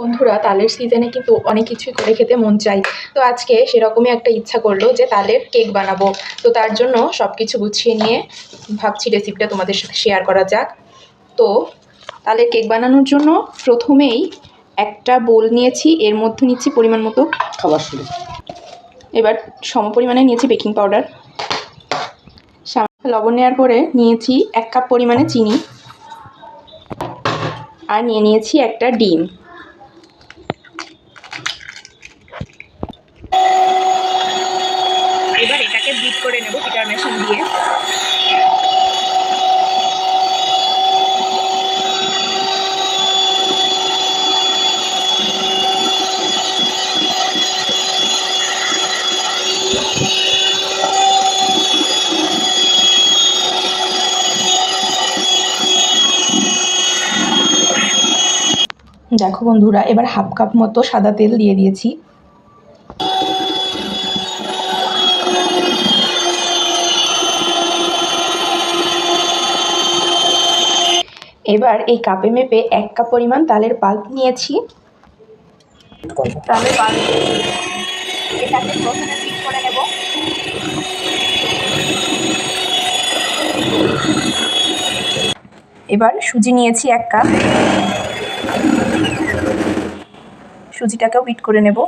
বন্ধুরা, তালের সিজনে কিন্তু অনেক কিছুই করে খেতে মন চাই। তো আজকে সেরকমই একটা ইচ্ছা করল যে তালের কেক বানাবো। তো তার জন্য সব কিছু গুছিয়ে নিয়ে ভাবছি রেসিপিটা তোমাদের সাথে শেয়ার করা যাক। তো তালের কেক বানানোর জন্য প্রথমেই একটা বোল নিয়েছি এর মধ্যে নিচ্ছি পরিমাণ মতো খাবার শুরু। এবার সম পরিমাণে নিয়েছি বেকিং পাউডার সামান্য লবণ নেওয়ার পরে নিয়েছি এক কাপ পরিমাণে চিনি। আর নিয়ে নিয়েছি একটা ডিম। এবার এটাকে বিট করে নেব বিটার মেশিন দিয়ে। দেখো বন্ধুরা, এবার হাফ কাপ মতো সাদা তেল দিয়ে দিয়েছি। এবার এই কাপে মেপে এক কাপ পরিমাণ তালের পাল্প নিয়েছি। তালের পাল্প এবার সুজি নিয়েছি এক কাপ। সুজিটাকেও বিট করে নেব।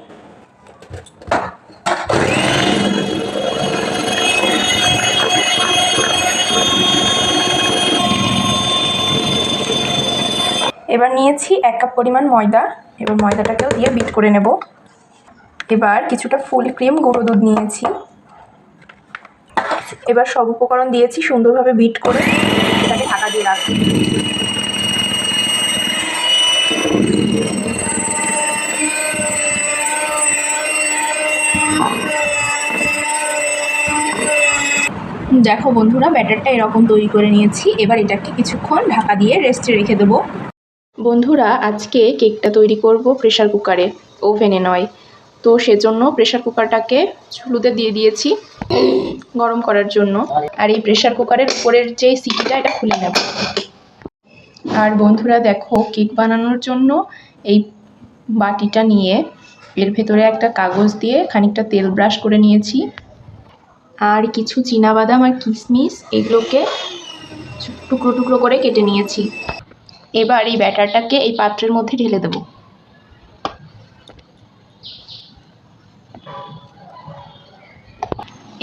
এবার নিয়েছি এক কাপ পরিমাণ ময়দা, এবার ময়দাটাকেও দিয়ে বিট করে নেব। এবার কিছুটা ফুল ক্রিম, গুঁড়ো দুধ নিয়েছি। এবার সব উপকরণ দিয়েছি, সুন্দরভাবে বিট করে এটাকে ঢাকা দিয়ে রাখব। দেখো বন্ধুরা, ব্যাটারটা এরকম তৈরি করে নিয়েছি। এবার এটাকে কিছুক্ষণ ঢাকা দিয়ে রেস্টে রেখে দেবো। বন্ধুরা, আজকে কেকটা তৈরি করব প্রেশার কুকারে ওভেনে নয়। তো সেজন্য প্রেশার কুকারটাকে চুলোতে দিয়ে দিয়েছি গরম করার জন্য। আর এই প্রেশার কুকারের উপরের যে সিটিটা, এটা খুলে নেব। আর বন্ধুরা, দেখো কেক বানানোর জন্য এই বাটিটা নিয়ে এর ভেতরে একটা কাগজ দিয়ে খানিকটা তেল ব্রাশ করে নিয়েছি। আর কিছু বাদাম আর কিশমিশ এগুলোকে টুকরো টুকরো করে কেটে নিয়েছি। এবার এই ব্যাটারটাকে এই পাত্রের মধ্যে ঢেলে দেব।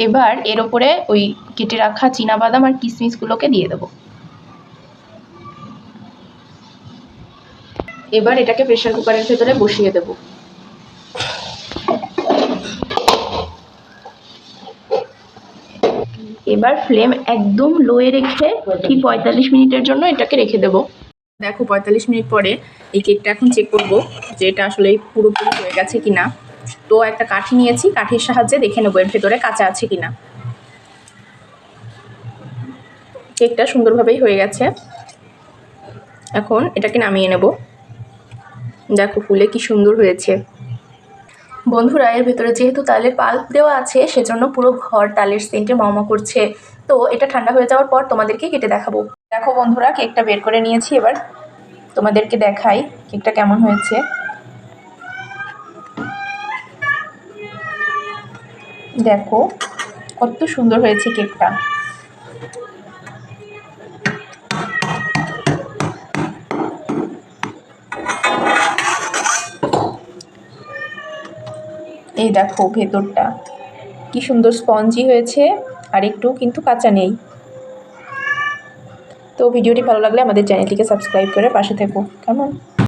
এবার এর ওপরে ওই কেটে রাখা বাদাম আর কিশমিশগুলোকে দিয়ে দেবো। এবার এটাকে প্রেশার কুকারের ভেতরে বসিয়ে দেবো। এবার ফ্লেম একদম লোয়ে রেখে ঠিক পঁয়তাল্লিশ মিনিটের জন্য এটাকে রেখে দেবো। দেখো, পঁয়তাল্লিশ মিনিট পরে এই কেকটা এখন চেক করব যে এটা আসলে পুরোপুরি হয়ে গেছে কি না তো একটা কাঠি নিয়েছি, কাঠির সাহায্যে দেখে নেব এর ভেতরে কাঁচা আছে কি না কেকটা সুন্দরভাবেই হয়ে গেছে। এখন এটাকে নামিয়ে নেব। দেখো, ফুলে কি সুন্দর হয়েছে। বন্ধুরা, এর ভেতরে যেহেতু তালের পাল্প দেওয়া আছে, সেজন্য পুরো ঘর তালের সেন্টে মামা করছে। তো এটা ঠান্ডা হয়ে যাওয়ার পর তোমাদেরকে কেটে দেখাবো। দেখো বন্ধুরা, কেকটা বের করে নিয়েছি এবার। তোমাদেরকে দেখাই কেকটা কেমন হয়েছে। দেখো, কত সুন্দর হয়েছে কেকটা। এই দেখো ভেতরটা। কি সুন্দর স্পঞ্জি হয়েছে, আর একটু কিন্তু কাঁচা নেই। তো ভিডিওটি ভালো লাগলে আমাদের চ্যানেলটিকে সাবস্ক্রাইব করে পাশে থেকো। কেমন?